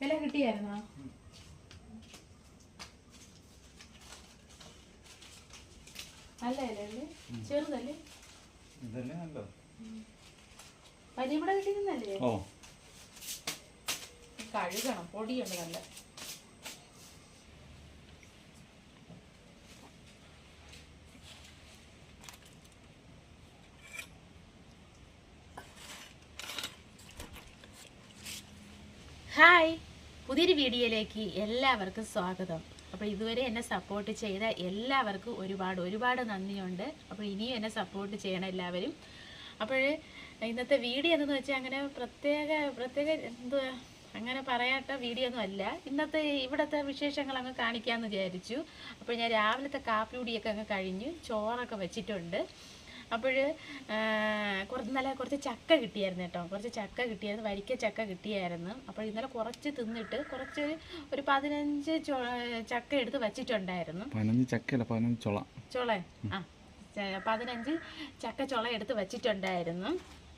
വില കിട്ടിയായിരുന്നോ? നല്ല ഇലല്ലേ ചെറുതല്ലേ? ഇതല്ലേ നല്ലത്. പരിവിടെ കിട്ടിയിരുന്നല്ലേ ഓ. കഴുകണം പൊടിയുണ്ട് നല്ല. പുതിയൊരു വീഡിയോയിലേക്ക് എല്ലാവർക്കും സ്വാഗതം. അപ്പോൾ ഇതുവരെ എന്നെ സപ്പോർട്ട് ചെയ്ത എല്ലാവർക്കും ഒരുപാട് ഒരുപാട് നന്ദിയുണ്ട്. അപ്പോൾ ഇനിയും എന്നെ സപ്പോർട്ട് ചെയ്യണം എല്ലാവരും. അപ്പോൾ ഇന്നത്തെ വീഡിയോ എന്തെന്ന് വെച്ചാൽ അങ്ങനെ പ്രത്യേക പ്രത്യേക എന്തുവാ? അങ്ങനെ പറയാത്ത വീഡിയോ ഒന്നും അല്ല. ഇന്നത്തെ ഇവിടുത്തെ വിശേഷങ്ങൾ അങ്ങ് കാണിക്കാമെന്ന് വിചാരിച്ചു. അപ്പോൾ ഞാൻ രാവിലത്തെ കാപ്പിയുടിയൊക്കെ അങ്ങ് കഴിഞ്ഞ് ചോറൊക്കെ വെച്ചിട്ടുണ്ട്. അപ്പോൾ കുറച്ച് നല്ല കുറച്ച് ചക്ക കിട്ടിയായിരുന്നു കേട്ടോ. കുറച്ച് ചക്ക കിട്ടിയായിരുന്നു വരിക്ക ചക്ക കിട്ടിയായിരുന്നു. അപ്പോൾ ഇന്നലെ കുറച്ച് തിന്നിട്ട് കുറച്ച് ഒരു പതിനഞ്ച് ചക്ക എടുത്ത് വച്ചിട്ടുണ്ടായിരുന്നു. പതിനഞ്ച് ചക്കയല്ല പതിനഞ്ച് ചുള. ചുള ആ പതിനഞ്ച് ചക്ക ചുള എടുത്ത് വച്ചിട്ടുണ്ടായിരുന്നു.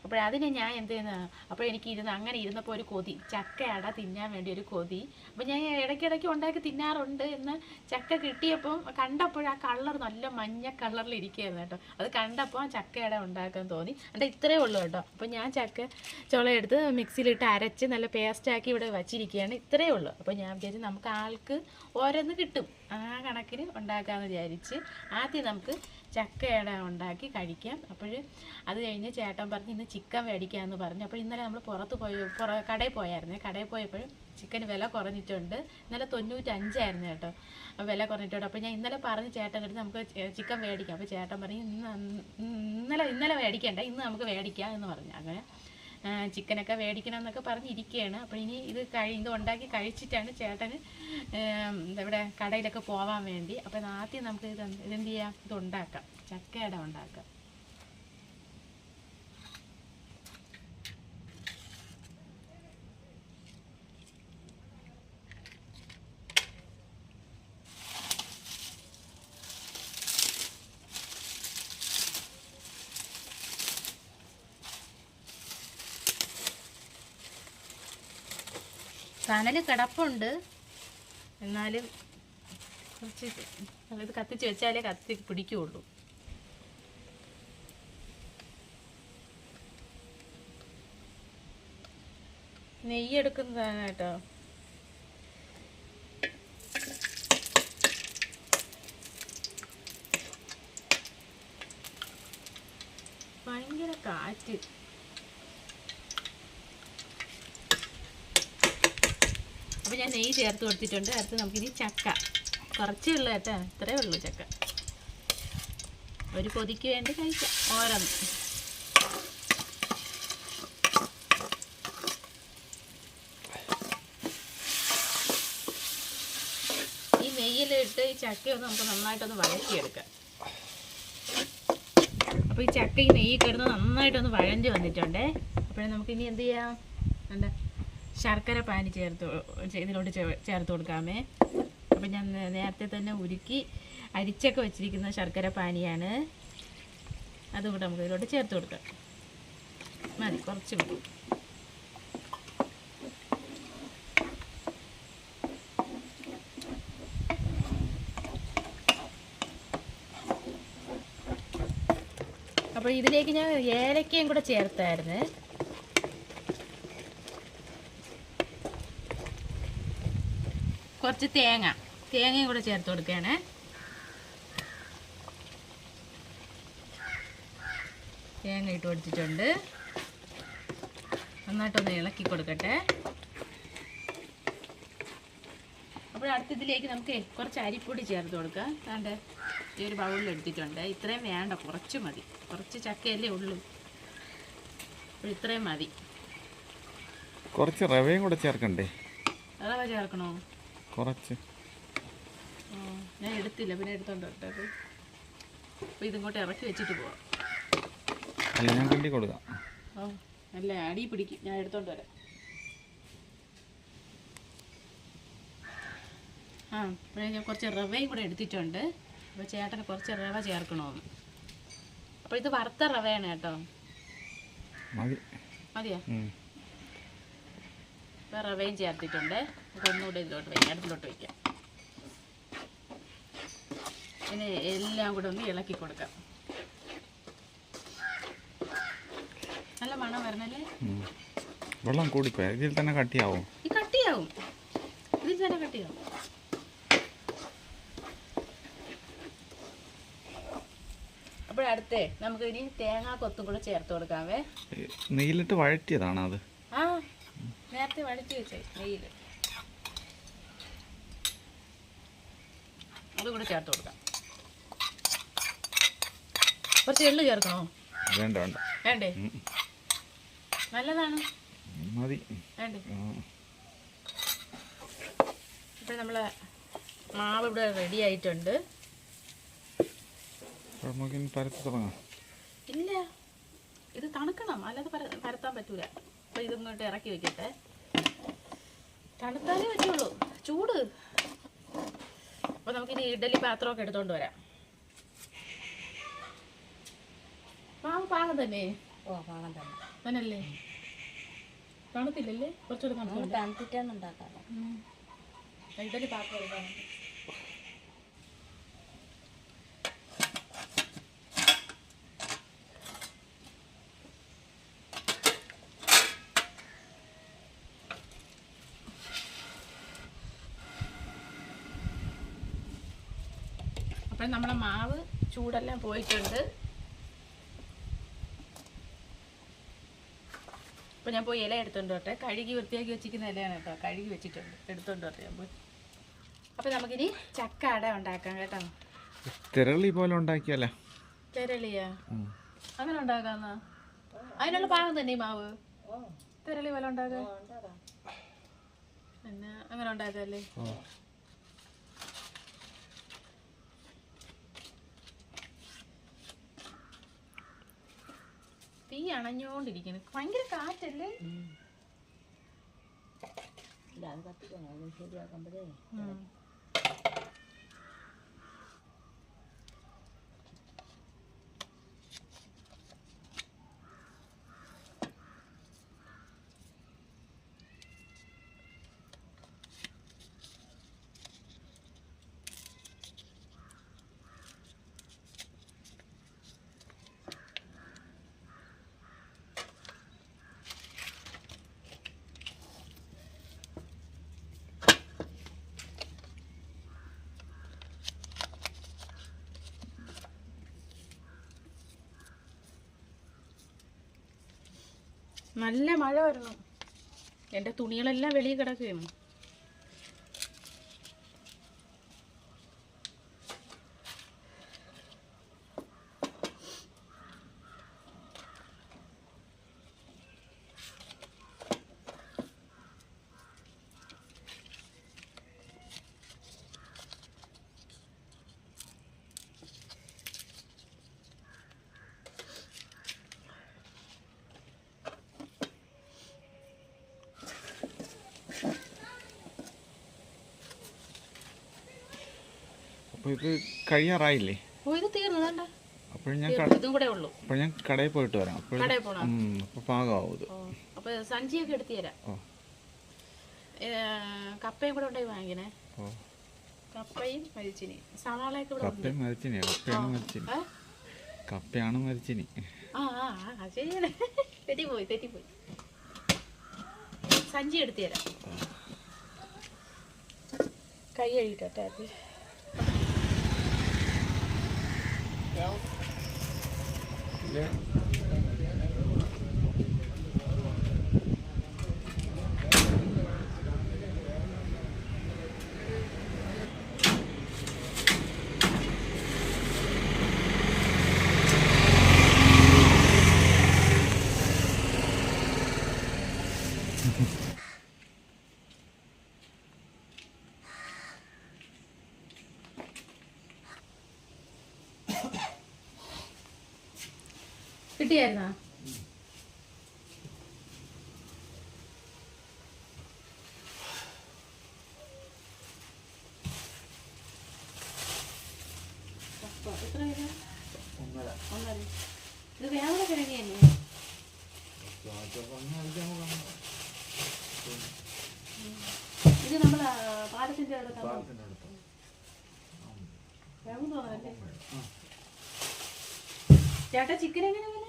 അപ്പോൾ അതിന് ഞാൻ എന്ത് ചെയ്യുന്ന? അപ്പോൾ എനിക്ക് ഇരുന്ന് അങ്ങനെ ഇരുന്നപ്പോൾ ഒരു കൊതി. ചക്ക അട തിന്നാൻ വേണ്ടി ഒരു കൊതി. അപ്പോൾ ഞാൻ ഇടയ്ക്കിടയ്ക്ക് ഉണ്ടാക്കി തിന്നാറുണ്ട് എന്ന് ചക്ക കിട്ടിയപ്പോൾ കണ്ടപ്പോൾ ആ കളർ നല്ല മഞ്ഞ കളറിൽ ഇരിക്കുകയായിരുന്നു കേട്ടോ. അത് കണ്ടപ്പോൾ ചക്കയട ഉണ്ടാക്കാൻ തോന്നി. എന്നിട്ട് ഇത്രയേ ഉള്ളൂ കേട്ടോ. അപ്പോൾ ഞാൻ ചക്ക ചുളയെടുത്ത് മിക്സിയിലിട്ട് അരച്ച് നല്ല പേസ്റ്റാക്കി ഇവിടെ വച്ചിരിക്കുകയാണ്. ഇത്രയേ ഉള്ളൂ. അപ്പോൾ ഞാൻ വിചാരിച്ചു നമുക്ക് ആൾക്ക് ഓരോന്ന് കിട്ടും. ആ കണക്കിന് ഉണ്ടാക്കാമെന്ന് വിചാരിച്ച് ആദ്യം നമുക്ക് ചക്കയട ഉണ്ടാക്കി കഴിക്കാം. അപ്പോൾ അത് കഴിഞ്ഞ് ചേട്ടൻ പറഞ്ഞ് ഇന്ന് ചിക്കൻ മേടിക്കാമെന്ന് പറഞ്ഞു. അപ്പോൾ ഇന്നലെ നമ്മൾ പുറത്ത് പോയി പുറ കടയിൽ പോയായിരുന്നേ. കടയിൽ പോയപ്പോഴും ചിക്കൻ വില കുറഞ്ഞിട്ടുണ്ട്. ഇന്നലെ തൊണ്ണൂറ്റഞ്ചായിരുന്നു കേട്ടോ. വില കുറഞ്ഞിട്ടുണ്ട്. അപ്പോൾ ഞാൻ ഇന്നലെ പറഞ്ഞ് ചേട്ടന്റെ അടുത്ത് നമുക്ക് ചിക്കൻ മേടിക്കാം. അപ്പോൾ ചേട്ടൻ പറഞ്ഞു ഇന്ന് ഇന്നലെ ഇന്നലെ മേടിക്കണ്ട. ഇന്ന് നമുക്ക് മേടിക്കാം എന്ന് പറഞ്ഞു. അങ്ങനെ ചിക്കനൊക്കെ മേടിക്കണം എന്നൊക്കെ പറഞ്ഞിരിക്കുകയാണ്. അപ്പോൾ ഇനി ഇത് കഴി ഇത് ഉണ്ടാക്കി കഴിച്ചിട്ടാണ് ചേട്ടന് ഇവിടെ കടയിലൊക്കെ പോവാൻ വേണ്ടി. അപ്പോൾ ആദ്യം നമുക്ക് ഇത് ഇതെന്ത് ചെയ്യാം? ഇത് ഉണ്ടാക്കാം. ചക്കയുടെ ഉണ്ടാക്കാം. കനൽ കിടപ്പുണ്ട്. എന്നാലും കുറച്ച് ഇത് കത്തിച്ച് വെച്ചാലേ കത്തി പിടിക്കുകയുള്ളൂ നെയ്യ് എടുക്കുന്നതാണ് കേട്ടോ. ഭയങ്കര കാറ്റ്. അപ്പോൾ ഞാൻ നെയ്യ് ചേർത്ത് കൊടുത്തിട്ടുണ്ട്. അടുത്ത് നമുക്കിനി ചക്ക. കുറച്ചേ ഉള്ളൂ കേട്ടോ. ഇത്രയേ ഉള്ളൂ ചക്ക. ഒരു കൊതിക്ക് വേണ്ടി കഴിക്കാം. ഓരോന്ന്. ഈ നെയ്യിലിട്ട് ഈ ചക്കയൊന്ന് നമുക്ക് നന്നായിട്ടൊന്ന് വഴറ്റിയെടുക്കാം. അപ്പോൾ ഈ ചക്ക ഈ നെയ്യ് കിടന്ന് നന്നായിട്ടൊന്ന് വഴഞ്ഞ് വന്നിട്ടുണ്ടേ. അപ്പോഴേ നമുക്ക് ഇനി എന്ത് ചെയ്യാം? എന്താ ശർക്കര പാനി ചേർത്ത് ഇതിലോട്ട് ചേർത്ത് കൊടുക്കാമേ. അപ്പം ഞാൻ നേരത്തെ തന്നെ ഉരുക്കി അരിച്ചൊക്കെ വെച്ചിരിക്കുന്ന ശർക്കര പാനിയാണ്. അതുകൂടെ നമുക്ക് ഇതിലോട്ട് ചേർത്ത് കൊടുക്കാം. മതി കുറച്ച് മതി. അപ്പോൾ ഇതിലേക്ക് ഞാൻ ഏലക്കയും കൂടെ ചേർത്തായിരുന്നു. കുറച്ച് തേങ്ങ. തേങ്ങയും കൂടെ ചേർത്ത് കൊടുക്കുകയാണ്. തേങ്ങ ഇട്ട് കൊടുത്തിട്ടുണ്ട്. നന്നായിട്ടൊന്ന് ഇളക്കി കൊടുക്കട്ടെ. അപ്പോൾ അടുത്ത ഇതിലേക്ക് നമുക്ക് കുറച്ച് അരിപ്പൊടി ചേർത്ത് കൊടുക്കാം. അതാണ്ട് ഈ ഒരു ബൗളിൽ എടുത്തിട്ടുണ്ട്. ഇത്രയും വേണ്ട കുറച്ച് മതി. കുറച്ച് ചക്കയല്ലേ ഉള്ളൂ. അപ്പോൾ ഇത്രയും മതി. കുറച്ച് റവയും കൂടെ ചേർക്കണ്ടേ? റവ ചേർക്കണോ? കുറച്ച്. ഞാൻ എടുത്തില്ല പിന്നെ എടുത്തോണ്ട് വരട്ടെ. അപ്പോൾ ഇതിങ്ങോട്ട് ഇറക്കി വെച്ചിട്ട് പോവാം. അല്ല ഞാൻ കിണ്ടി കൊടുക്കാം. ഓ നല്ല അടി പിടിക്കും. ഞാൻ എടുത്തോണ്ട് വരാം. ആ പിന്നെ ഞാൻ കുറച്ച് റവയും കൂടെ എടുത്തിട്ടുണ്ട്. അപ്പോൾ ചേട്ടന് കുറച്ച് റവ ചേർക്കണമെന്ന്. അപ്പോൾ ഇത് വറുത്ത റവയാണ് കേട്ടോ. മതി. മതിയോ? ഉം. ഇപ്പം റവയും ചേർത്തിട്ടുണ്ട് ഒന്നുകൂടെ ഇതിലോട്ട് വയ്ക്കാം അടുപ്പിലോട്ട് വയ്ക്കാം പിന്നെ എല്ലാം കൂടെ ഒന്ന് ഇളക്കി കൊടുക്കാം. നല്ല മണം വരണല്ലേ വെള്ളം കൂടിപ്പോ ഇതിൽ തന്നെ കട്ടിയാവും. കട്ടിയാവും. ഇതിൽ തന്നെ കട്ടിയാവും. അപ്പോഴടുത്തേ നമുക്ക് ഇനി തേങ്ങാ കൊത്തും കൂടെ ചേർത്ത് കൊടുക്കാവേ. നെയ്യിലിട്ട് വഴറ്റിയതാണ് അത്? ആ. നേരത്തെ വഴറ്റി വെച്ചേ നെയ്യിൽ അതുകൂടെ ചേർത്ത് കൊടുക്കാം. കുറച്ച് എള്ളു ചേർക്കണോ? വേണ്ട വേണ്ട. വേണ്ടേ? നല്ലതാണ്. മതി. വേണ്ടേ. ഇപ്പം നമ്മൾ മാവ് ഇവിടെ റെഡി ആയിട്ടുണ്ട്. ഇല്ല. ഇത് തണുക്കണം. അല്ലാതെ പരത്താൻ പറ്റൂല. അപ്പൊ ഇതൊന്നിട്ട് ഇറക്കി വെക്കട്ടെ. തണുത്താലേ പറ്റുള്ളൂ. ചൂട്. അപ്പം നമുക്കിനി ഇഡലി പാത്രമൊക്കെ എടുത്തോണ്ട് വരാം. പാവ പാകം തന്നെ. ഓ പാകം തന്നെ. തന്നല്ലേ തണുത്തില്ലല്ലേ? കുറച്ചുകൂടെ തണുത്തിട്ടാണ് ഉണ്ടാക്കാറ്. ഇഡലി പാത്രം എടുക്കാം. അപ്പം നമ്മുടെ മാവ് ചൂടെല്ലാം പോയിട്ടുണ്ട്. അപ്പോൾ ഞാൻ പോയി ഇല എടുത്തോണ്ട് വരട്ടെ. കഴുകി വൃത്തിയാക്കി വെച്ചിരിക്കുന്ന ഇലയാണ് കേട്ടോ. കഴുകി വെച്ചിട്ടുണ്ട്. എടുത്തോണ്ട് വരട്ടെ ഞാൻ പോയി. അപ്പോൾ നമുക്കിനി ചക്ക അട ഉണ്ടാക്കാം കേട്ടോ. തിരളി പോലെ ഉണ്ടാക്കിയല്ലേ തിരളിയാ? അങ്ങനെ ഉണ്ടാക്കാന്ന? അതിനുള്ള പാകം തന്നെ ഈ മാവ്. തിരളി പോലെ ഉണ്ടാക്കാം. പിന്നെ അങ്ങനെ ഉണ്ടാക്കാല്ലേ? തീ അണഞ്ഞോണ്ടിരിക്കുന്നു. ഭയങ്കര കാറ്റല്ലേ? ഇല്ല അത് കത്തിക്കണം. ശരിയാക്കുമ്പോഴേ നല്ല മഴ വരണം. എന്റെ തുണികളെല്ലാം വെളിയിൽ കിടക്കുകയാണ്. അപ്പോൾ ഇത് കഴിയാറായില്ലേ? ഓ ഇത് അപ്പോൾ ഞാൻ തീർന്നു ഇതും കൂടെ ഉള്ളൂ. അപ്പോൾ ഞാൻ കടയിൽ പോയിട്ട് വരാം. അപ്പോൾ കടയിൽ പോണോ? അപ്പോൾ പാകമാവും ഇത്. ഓ സഞ്ചിയൊക്കെ എടുത്തു തരാം. ഓ. കപ്പയും കൂടെ ഉണ്ടായി വാങ്ങിക്കണേ. ഓ. കപ്പയും മരിച്ചിനി. സവാളയൊക്കെ ഇവിടെ കപ്പയും മരിച്ചിനി കപ്പയാണ് മരിച്ചിനി? കപ്പയാണ് മരിച്ചിനി. ആ ആ ആ, ശരിയാണ് തെറ്റിപ്പോയി തെറ്റിപ്പോയി. സഞ്ചി എടുത്തു തരാം. കൈ കഴുകിട്ടെ അത് കിട്ടിയായിരുന്നാ. ഇത് വേറെ കിഴങ്ങിയല്ലേ ഇത് പാലത്തിന്റെ ചേട്ടാ ചിക്കൻ എങ്ങനെ വില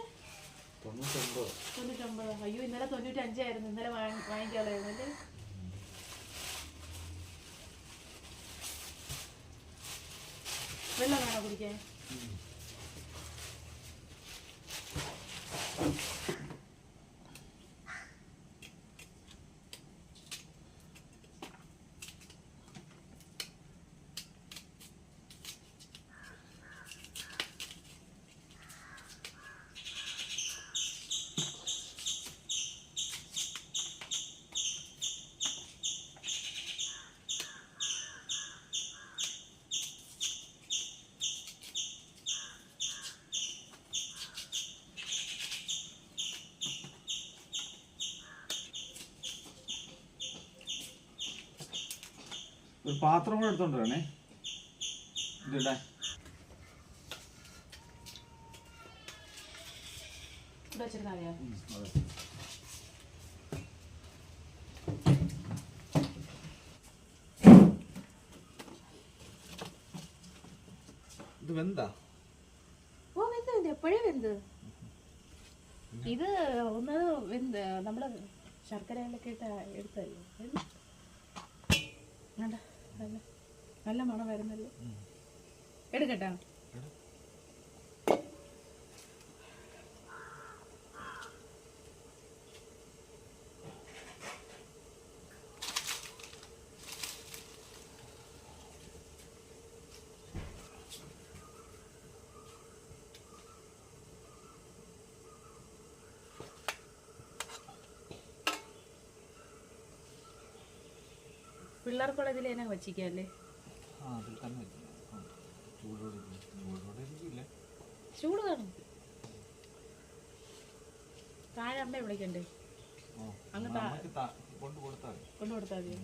തൊണ്ണൂറ്റൊമ്പത്. അയ്യോ ഇന്നലെ തൊണ്ണൂറ്റഞ്ചായിരുന്നു ഇന്നലെ വാങ്ങി- വാങ്ങിക്കാളായിരുന്നു അല്ലേ? വെള്ളം വേണോ കുടിക്കാൻ? ഒരു പാത്രം കൂടെ എടുത്തോണ്ട് വരണേ. ഇതിടാൻ ഇത് വെന്താ? ഓ വെന്ത് വെന്ത്. എപ്പോഴേ വെന്ത്? ഇത് ഒന്ന് വെന്ത്. നമ്മൾ ശർക്കരയിലൊക്കെ ഇട്ട് എടുത്തല്ലേ നല്ല മണം വരുന്നല്ലോ എടുക്കട്ടാ. പിള്ളേർക്കുള്ള ഇതിൽ തന്നെ വച്ചിക്കല്ലേ ആ അതിൽ തന്നെ. വെച്ചു ആ, ചൂടോടെ ഇരിക്കും. ചൂടോടെ ഇരിക്കില്ല. ചൂട് കാണും താഴെ വിളിക്കണ്ടേ? അങ്ങോട്ട് താ- നമുക്ക് താ- കൊണ്ട് കൊടുത്താൽ മതി. കൊണ്ടു കൊടുത്താൽ മതി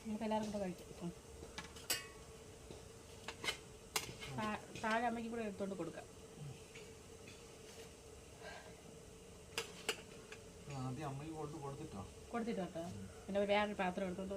നമുക്ക് എല്ലാവരും കൂടെ കഴിക്കാം. ഇപ്പം. താഴെ അമ്മയ്ക്ക് കൂടെ എടുത്തോണ്ട് കൊടുക്കാം ആദ്യം അമ്മയ്ക്ക് കൊണ്ട് കൊടുത്തിട്ടോ? പിന്നെ വേറൊരു പാത്രം എടുത്തോണ്ട്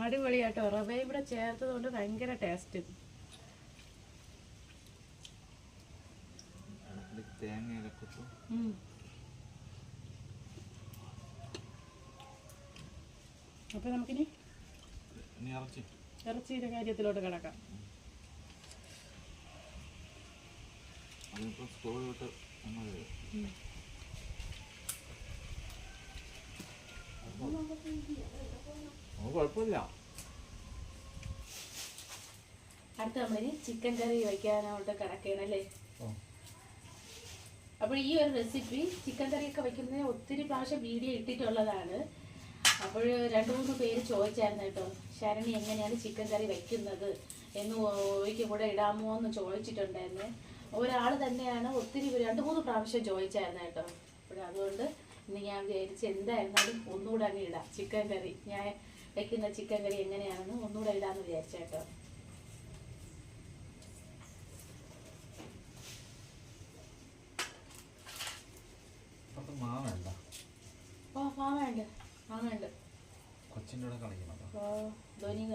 അടിപൊളിയാട്ടോ. റവയും ഇവിടെ ചേർത്തത് കൊണ്ട് ഭയങ്കര ടേസ്റ്റ് അപ്പൊ നമുക്കിനി ഇറച്ചിയുടെ കാര്യത്തിലോട്ട് കിടക്കാം. അതിപ്പോ സ്കൂൾ വിട്ട് നമ്മൾ വരും ഉം. അത് കുഴപ്പമില്ല. അടുത്ത അമ്മന് ചിക്കൻ കറി വയ്ക്കാനായിട്ട് കിടക്കണം അല്ലേ? അപ്പോൾ ഈ ഒരു റെസിപ്പി ചിക്കൻ കറിയൊക്കെ വയ്ക്കുന്നതിന് ഒത്തിരി പ്രാവശ്യം വീഡിയോ ഇട്ടിട്ടുള്ളതാണ്. അപ്പോൾ രണ്ട് മൂന്ന് പേര് ചോദിച്ചായിരുന്നു കേട്ടോ ശരണി എങ്ങനെയാണ് ചിക്കൻ കറി വെക്കുന്നത് എന്ന് ഒരിക്കൽ കൂടെ ഇടാമോ എന്ന് ചോദിച്ചിട്ടുണ്ടായിരുന്നു. ഒരാൾ തന്നെയാണ് ഒത്തിരി രണ്ട് മൂന്ന് പ്രാവശ്യം ചോദിച്ചായിരുന്നു കേട്ടോ. അപ്പോൾ അതുകൊണ്ട് ഇന്ന് ഞാൻ വിചാരിച്ച് എന്തായിരുന്നാലും ഒന്നുകൂടെ അങ്ങ് ഇടാം. ചിക്കൻ കറി ഞാൻ വെക്കുന്ന ചിക്കൻ കറി എങ്ങനെയാണെന്ന് ഒന്നുകൂടെ ഇടാന്ന് വിചാരിച്ചേട്ടോ ഓ മാവേണ്ട മാവേണ്ട കൊച്ചിന്റെ കൂടെ കളിക്കണം ഓ ധോനിക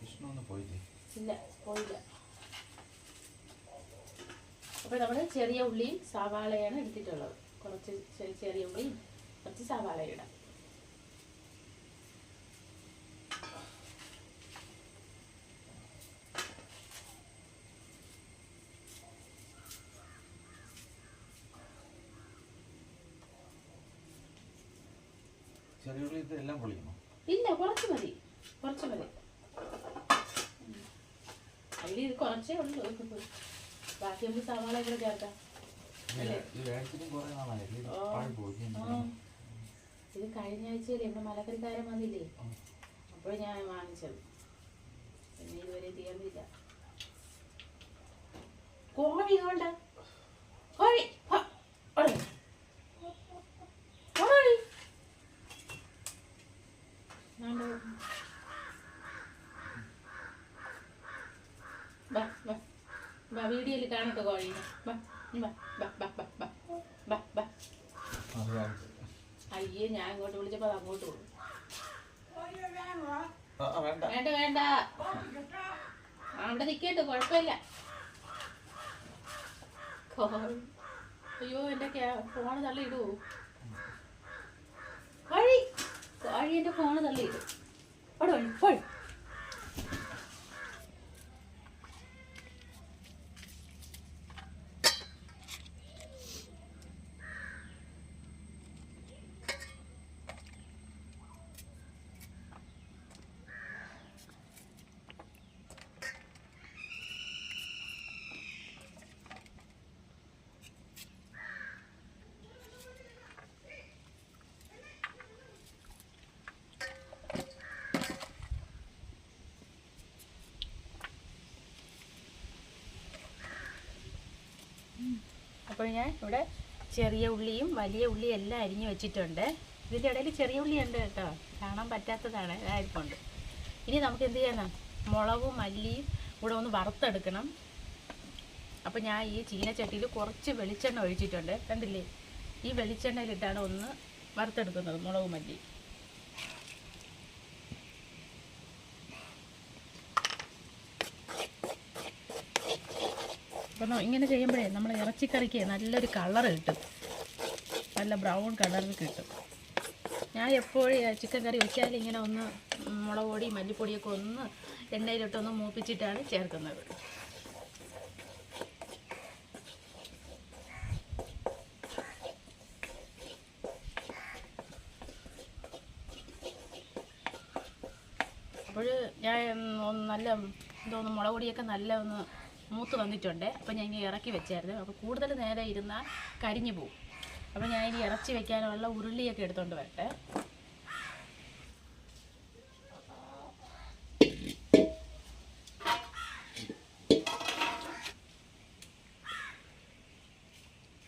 വിഷ്ണു ഒന്ന് പോയില്ലേ? ഇല്ല പോയില്ല. അപ്പോൾ നമ്മൾ ചെറിയ ഉള്ളിയും സവാളയാണ് എടുത്തിട്ടുള്ളത്. കുറച്ച് ചെറിയ ചെറിയ ഉള്ളിയും കുറച്ച് സവാള ഇടാം. ചെറിയ ഉള്ളി എല്ലാം പൊളിക്കണം? ഇല്ല കുറച്ച് മതി കുറച്ച് മതി. അതിൽ ഇത് കുറച്ചേ ഉള്ളൂ. ബാക്കി നമുക്ക് സവാള ഇവിടെ ചേർക്കാം? ഇത് കഴിഞ്ഞ ആഴ്ചയിലെ ഇവിടെ മലക്കറിക്കാരൻ വന്നില്ലേ? അപ്പോൾ ഞാൻ വാങ്ങിച്ചത്. പിന്നെ ഇതുവരെ തീർന്നില്ല. കോഴി ഇതുകൊണ്ട്? ഇട്ടിട്ടാണ് കേട്ടോ കോഴീനെ അയ്യേ ഞാൻ ഇങ്ങോട്ട് വിളിച്ചപ്പോൾ അത് അങ്ങോട്ട് പോകും വേണ്ട. വേണ്ട അവിടെ നിൽക്കട്ടെ കുഴപ്പമില്ല. അയ്യോ എന്റെ ഫോണ് തള്ളിയിടുവോ കോഴി കോഴി എന്റെ ഫോണ് തള്ളിയിടും. അവിടെ വഴി അപ്പോൾ ഞാൻ ഇവിടെ ചെറിയ ഉള്ളിയും വലിയ ഉള്ളിയും എല്ലാം അരിഞ്ഞു വെച്ചിട്ടുണ്ട്. ഇതിന്റെ ഇടയിൽ ചെറിയ ഉള്ളി ഉണ്ട് കേട്ടോ. കാണാൻ പറ്റാത്തതാണ്. ഇതായിരിക്കുണ്ട് ഇനി നമുക്ക് എന്ത് ചെയ്യണം മുളകും മല്ലിയും കൂടെ ഒന്ന് വറുത്തെടുക്കണം. അപ്പോൾ ഞാൻ ഈ ചീനച്ചട്ടിയിൽ കുറച്ച് വെളിച്ചെണ്ണ ഒഴിച്ചിട്ടുണ്ട്. കണ്ടില്ലേ? ഈ വെളിച്ചെണ്ണയിലിട്ടാണ് ഒന്ന് വറുത്തെടുക്കുന്നത് മുളകും മല്ലി അപ്പോൾ ഇങ്ങനെ ചെയ്യുമ്പോഴേ നമ്മൾ ഇറച്ചിക്കറിക്ക് നല്ലൊരു കളർ കിട്ടും. നല്ല ബ്രൗൺ കളറിൽ കിട്ടും. ഞാൻ എപ്പോഴും ചിക്കൻ കറി വെച്ചാൽ ഇങ്ങനെ ഒന്ന് മുളക് പൊടി മല്ലിപ്പൊടിയൊക്കെ ഒന്ന് എണ്ണയിലിട്ടൊന്ന് മൂപ്പിച്ചിട്ടാണ് ചേർക്കുന്നത്. അപ്പോൾ ഞാൻ നല്ല എന്തോന്ന് മുളക് പൊടിയൊക്കെ നല്ല ഒന്ന് മൂത്ത് വന്നിട്ടുണ്ട്. അപ്പോൾ ഞാൻ ഇനി ഇറക്കി വെച്ചായിരുന്നു. അപ്പോൾ കൂടുതൽ നേരെ ഇരുന്നാൽ കരിഞ്ഞു പോകും അപ്പോൾ ഞാൻ ഇനി ഇറച്ചി വെക്കാനുള്ള ഉരുളിയൊക്കെ എടുത്തുകൊണ്ട് വരട്ടെ.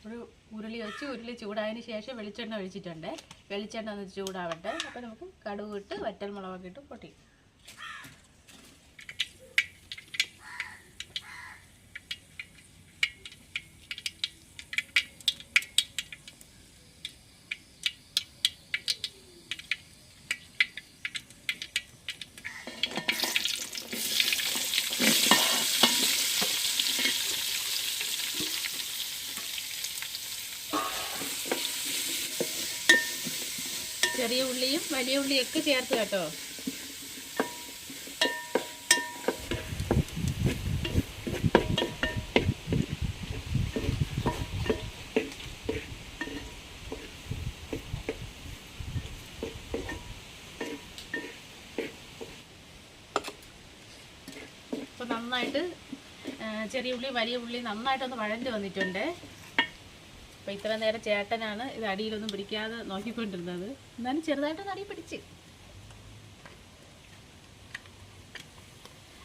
ഒരു ഉരുളി വെച്ച് ഉരുളി ചൂടായതിന് ശേഷം വെളിച്ചെണ്ണ ഒഴിച്ചിട്ടുണ്ട്. വെളിച്ചെണ്ണ ഒന്ന് ചൂടാവട്ടെ. അപ്പോൾ നമുക്ക് കടുക് ഇട്ട് വറ്റൽ മുളകൊക്കെ ഇട്ട് പൊട്ടി. ചെറിയ ഉള്ളിയും വലിയ ഉള്ളിയൊക്കെ ചേർത്ത് കേട്ടോ. നന്നായിട്ട് ചെറിയ ഉള്ളി വലിയ ഉള്ളി നന്നായിട്ടൊന്ന് വഴണ്ട് വന്നിട്ടുണ്ട്. അപ്പോൾ ഇത്ര നേരം ചേട്ടനാണ് ഇത് അടിയിലൊന്നും പിടിക്കാതെ നോക്കിക്കൊണ്ടിരുന്നത്. എന്നാലും ചെറുതായിട്ട് അടി പിടിച്ച്.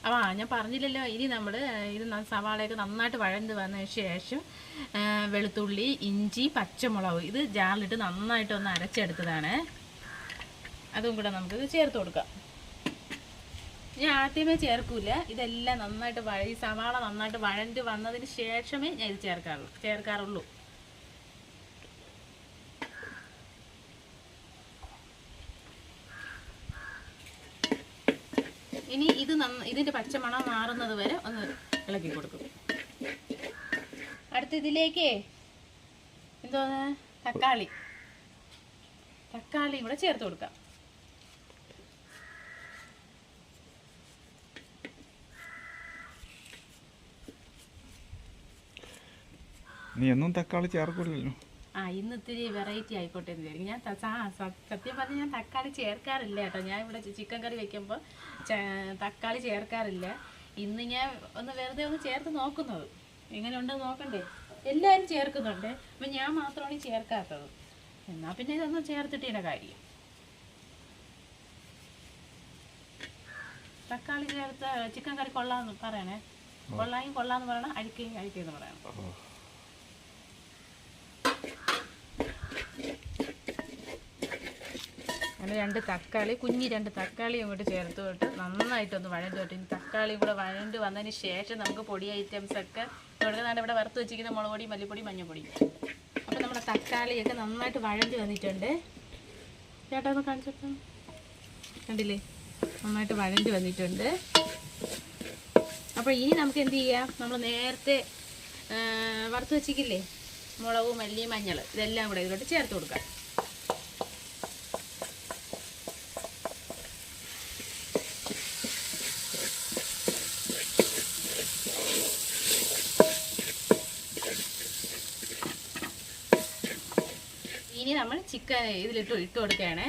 ആ ഞാൻ പറഞ്ഞില്ലല്ലോ ഇനി നമ്മൾ ഇത് സവാളയൊക്കെ നന്നായിട്ട് വഴണ്ട് വന്ന ശേഷം വെളുത്തുള്ളി ഇഞ്ചി പച്ചമുളക് ഇത് ജാറിലിട്ട് നന്നായിട്ട് ഒന്ന് അരച്ചെടുത്തതാണ്. അതും കൂടെ നമുക്ക് ചേർത്ത് കൊടുക്കാം. ഞാൻ ആദ്യമേ ചേർക്കൂല. ഇതെല്ലാം നന്നായിട്ട് വഴ ഈ സവാള നന്നായിട്ട് വഴണ്ട് വന്നതിന് ശേഷമേ ഞാൻ ഇത് ചേർക്കാറുള്ളൂ. ചേർക്കാറുള്ളൂ. ഇനി ഇത് ഇതിന്റെ പച്ചമണം മാറുന്നത് വരെ ഒന്ന് ഇളക്കി കൊടുക്കും. അടുത്ത ഇതിലേക്ക് എന്തോന്ന്? തക്കാളി. തക്കാളി കൂടെ ചേർത്ത് കൊടുക്കാം. നീ എന്നും തക്കാളി ചേർക്കില്ലല്ലോ ഇന്ന് ഇത്തിരി വെറൈറ്റി ആയിക്കോട്ടെ എന്ന് വിചാരിക്കും. ഞാൻ സത്യം പറഞ്ഞാൽ ഞാൻ തക്കാളി ചേർക്കാറില്ല കേട്ടോ. ഞാൻ ഇവിടെ ചിക്കൻ കറി വെക്കുമ്പോൾ തക്കാളി ചേർക്കാറില്ല. ഇന്ന് ഞാൻ ഒന്ന് വെറുതെ ഒന്ന് ചേർത്ത് നോക്കുന്നത്. എങ്ങനെ ഉണ്ടെന്ന് നോക്കണ്ടേ? എല്ലാവരും ചേർക്കുന്നുണ്ട്. അപ്പം ഞാൻ മാത്രമാണ് ഈ ചേർക്കാത്തത്. എന്നാൽ പിന്നെ ഇതൊന്നും ചേർത്തിട്ടില്ല കാര്യം. തക്കാളി ചേർത്ത് ചിക്കൻ കറി കൊള്ളാന്ന് പറയണേ. കൊള്ളായും കൊള്ളാന്ന് പറയണം അഴിക്കുകയും അഴിക്കുകയെന്ന് പറയണം. അങ്ങനെ രണ്ട് തക്കാളി കുഞ്ഞി രണ്ട് തക്കാളി അങ്ങോട്ട് ചേർത്ത് വിട്ട് നന്നായിട്ടൊന്ന് വഴണ്ട് തൊട്ട് ഇനി തക്കാളിയും കൂടെ വഴണ്ട് വന്നതിന് ശേഷം നമുക്ക് പൊടി ഐറ്റംസ് ഒക്കെ തുടങ്ങുന്നതാണ് ഇവിടെ വറുത്ത് വെച്ചിരിക്കുന്ന മുളക് പൊടി മല്ലിപ്പൊടി മഞ്ഞൾപ്പൊടി അപ്പോൾ നമ്മുടെ തക്കാളിയൊക്കെ നന്നായിട്ട് വഴണ്ട് വന്നിട്ടുണ്ട്. ചേട്ടാ ഒന്ന് കാണിച്ചിട്ട്. കണ്ടില്ലേ? നന്നായിട്ട് വഴണ്ട് വന്നിട്ടുണ്ട്. അപ്പോൾ ഇനി നമുക്ക് എന്ത് ചെയ്യാം? നമ്മൾ നേരത്തെ വറുത്ത് വെച്ചിക്കില്ലേ മുളകും മല്ലിയും മഞ്ഞൾ ഇതെല്ലാം കൂടെ ഇതിലോട്ട് ചേർത്ത് കൊടുക്കാം ഇനി ഇതിലിട്ട് ഇട്ട് കൊടുക്കുകയാണ്.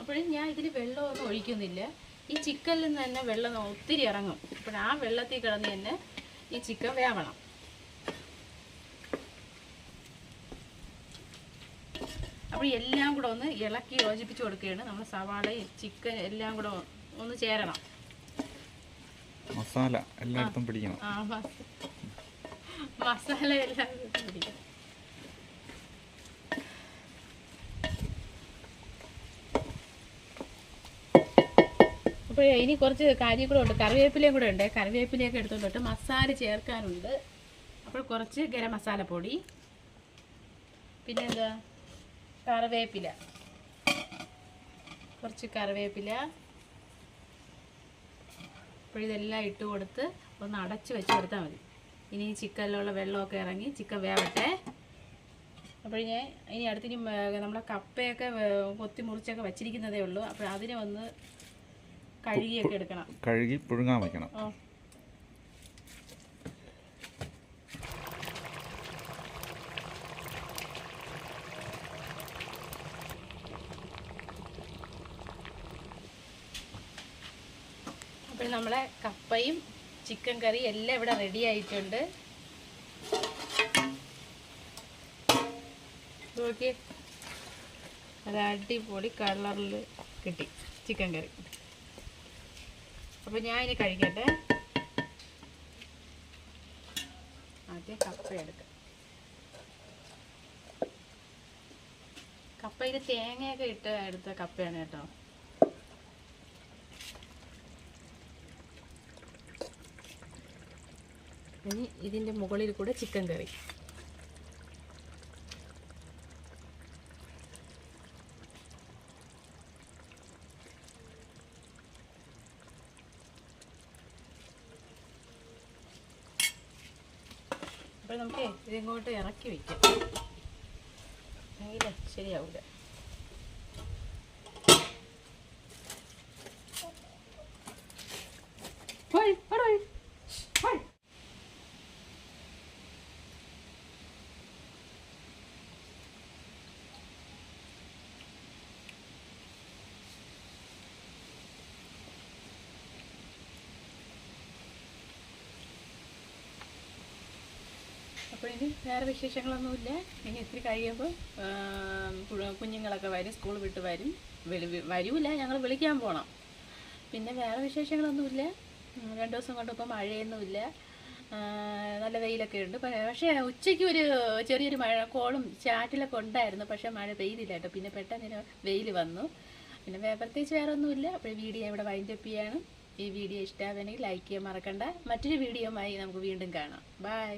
അപ്പോഴും ഞാൻ ഇതിൽ വെള്ളമൊന്നും ഒഴിക്കുന്നില്ല. ഈ ചിക്കനിൽ നിന്ന് തന്നെ വെള്ളം ഒത്തിരി ഇറങ്ങും. അപ്പോൾ ആ വെള്ളത്തിൽ കിടന്ന് തന്നെ ഈ ചിക്കൻ വേവണം. അപ്പോൾ എല്ലാം കൂടെ ഒന്ന് ഇളക്കി യോജിപ്പിച്ച് കൊടുക്കുകയാണ്. നമ്മൾ സവാളയും ചിക്കൻ എല്ലാം കൂടെ ഒന്ന് ചേരണം. മസാല എല്ലായിടത്തും പിടിക്കണം. ആ മസാല എല്ലാം അപ്പോഴേ പിടിക്കണം. അപ്പോൾ ഇനി കുറച്ച് കാര്യം കൂടെ ഉണ്ട്. കറിവേപ്പിലയും കൂടെ ഉണ്ട്. കറിവേപ്പിലയൊക്കെ എടുത്തോണ്ട് മസാല ചേർക്കാനുണ്ട്. അപ്പോൾ കുറച്ച് ഗരം മസാല പൊടി. പിന്നെ എന്താ കറിവേപ്പില. കുറച്ച് കറിവേപ്പില. അപ്പോൾ ഇതെല്ലാം ഇട്ട് കൊടുത്ത് ഒന്ന് അടച്ച് വെച്ച് കൊടുത്താൽ മതി. ഇനി ചിക്കനിലുള്ള വെള്ളമൊക്കെ ഇറങ്ങി ചിക്കൻ വേവട്ടെ. അപ്പോൾ ഞാൻ ഇനി അടുത്തിനി ഇനി നമ്മളെ കപ്പയൊക്കെ കൊത്തി മുറിച്ചൊക്കെ വച്ചിരിക്കുന്നതേ ഉള്ളൂ. അപ്പോൾ അതിനെ ഒന്ന് കഴുകിയൊക്കെ എടുക്കണം. കഴുകി പുഴുങ്ങാൻ വയ്ക്കണം ഓ അപ്പോൾ നമ്മളെ കപ്പയും ചിക്കൻ കറി എല്ലാം ഇവിടെ റെഡി ആയിട്ടുണ്ട്. നോക്കി അത് അടിപൊളി കളറിൽ കിട്ടി ചിക്കൻ കറി. അപ്പോൾ ഞാൻ ഇനി കഴിക്കട്ടെ. ആദ്യം കപ്പ എടുക്കാം. കപ്പയിൽ തേങ്ങയൊക്കെ ഇട്ട് എടുത്ത കപ്പയാണ് കേട്ടോ. ഇനി ഇതിന്റെ മുകളിൽ കൂടെ ചിക്കൻ കറി. അപ്പോൾ നമുക്ക് ഇതിങ്ങോട്ട് ഇറക്കി വയ്ക്കാം എങ്കിലേ ശരിയാവില്ല പോയി അപ്പോൾ ഇനി വേറെ വിശേഷങ്ങളൊന്നുമില്ല. ഇനി ഇത്തിരി കഴിയുമ്പോൾ കുഞ്ഞുങ്ങളൊക്കെ വരും സ്കൂൾ വിട്ട് വരും. വിളി വരൂല ഞങ്ങൾ വിളിക്കാൻ പോകണം പിന്നെ വേറെ വിശേഷങ്ങളൊന്നുമില്ല. രണ്ട് ദിവസം കൊണ്ട് ഇപ്പോൾ മഴയൊന്നുമില്ല. നല്ല വെയിലൊക്കെ ഉണ്ട്. പക്ഷേ ഉച്ചയ്ക്ക് ഒരു ചെറിയൊരു മഴ കോളും ചാറ്റിലൊക്കെ ഉണ്ടായിരുന്നു. പക്ഷേ മഴ പെയ്തില്ല കേട്ടോ. പിന്നെ പെട്ടെന്ന് വെയിൽ വന്നു. പിന്നെ പ്രത്യേകിച്ച് വേറെ ഒന്നുമില്ല അപ്പോൾ വീഡിയോ ഇവിടെ വൈൻഡപ്പ് ചെയ്യാണ്. ഈ വീഡിയോ ഇഷ്ടമാവുകയാണെങ്കിൽ ലൈക്ക് ചെയ്യാൻ മറക്കണ്ട. മറ്റൊരു വീഡിയോയുമായി നമുക്ക് വീണ്ടും കാണാം. ബൈ.